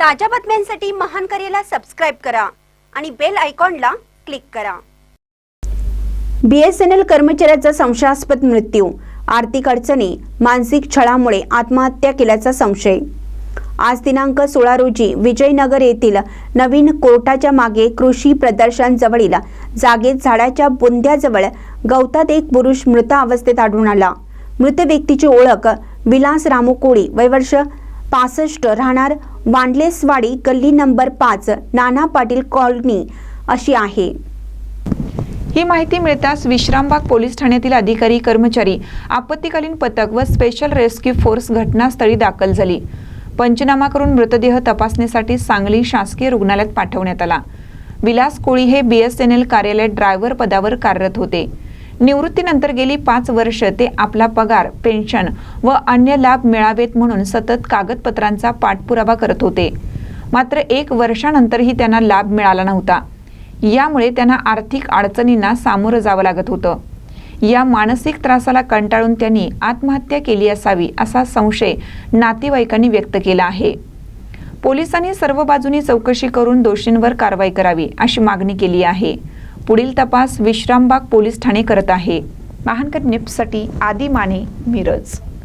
ताज्या बातम्यांसाठी महान करेला सबस्क्राईब करा आणि बेल आयकॉनला क्लिक करा. बीएसएनएल कर्मचाऱ्याचा संशयास्पद मृत्यू आर्थिक अडचणी मानसिक छळामुळे आत्महत्या केल्याचा संशय. आज दिनांक सोळा रोजी विजयनगर येथील नवीन कोर्टाच्या मागे कृषी प्रदर्शनजवळील जागेत झाडाच्या बुंद्याजवळ गवतात एक पुरुष मृत अवस्थेत आढळून आला. मृत व्यक्तीची ओळख विलास रामू कोळी वयवर्ष पासष्ट राहणार. वांडलेसवाडी गल्ली नंबर पाच नाना पाटील कॉलनी अशी आहे. ही माहिती मिळताच विश्रामबाग पोलीस ठाण्यातील अधिकारी कर्मचारी आपत्तीकालीन पथक व स्पेशल रेस्क्यू फोर्स घटनास्थळी दाखल झाली. पंचनामा करून मृतदेह तपासणीसाठी सांगली शासकीय रुग्णालयात पाठवण्यात आला. विलास कोळी हे बीएसएनएल कार्यालयात ड्रायव्हर पदावर कार्यरत होते. निवृत्तीनंतर गेली पाच वर्ष ते आपला पगार पेन्शन व अन्य लाभ मिळावेत म्हणून सतत कागदपत्रांचा पाठपुरावा करत होते. मात्र एक वर्षानंतरही त्यांना लाभ मिळाला नव्हता. यामुळे त्यांना आर्थिक अडचणींना सामोरं जावं लागत होतं. या मानसिक त्रासाला कंटाळून त्यांनी आत्महत्या केली असावी असा संशय नातेवाईकांनी व्यक्त केला आहे. पोलिसांनी सर्व बाजूनी चौकशी करून दोषींवर कारवाई करावी अशी मागणी केली आहे. पुढील तपास विश्रामबाग पोलीस ठाणे करत आहे. महानकर निप्ससाठी आदी माने मिरज.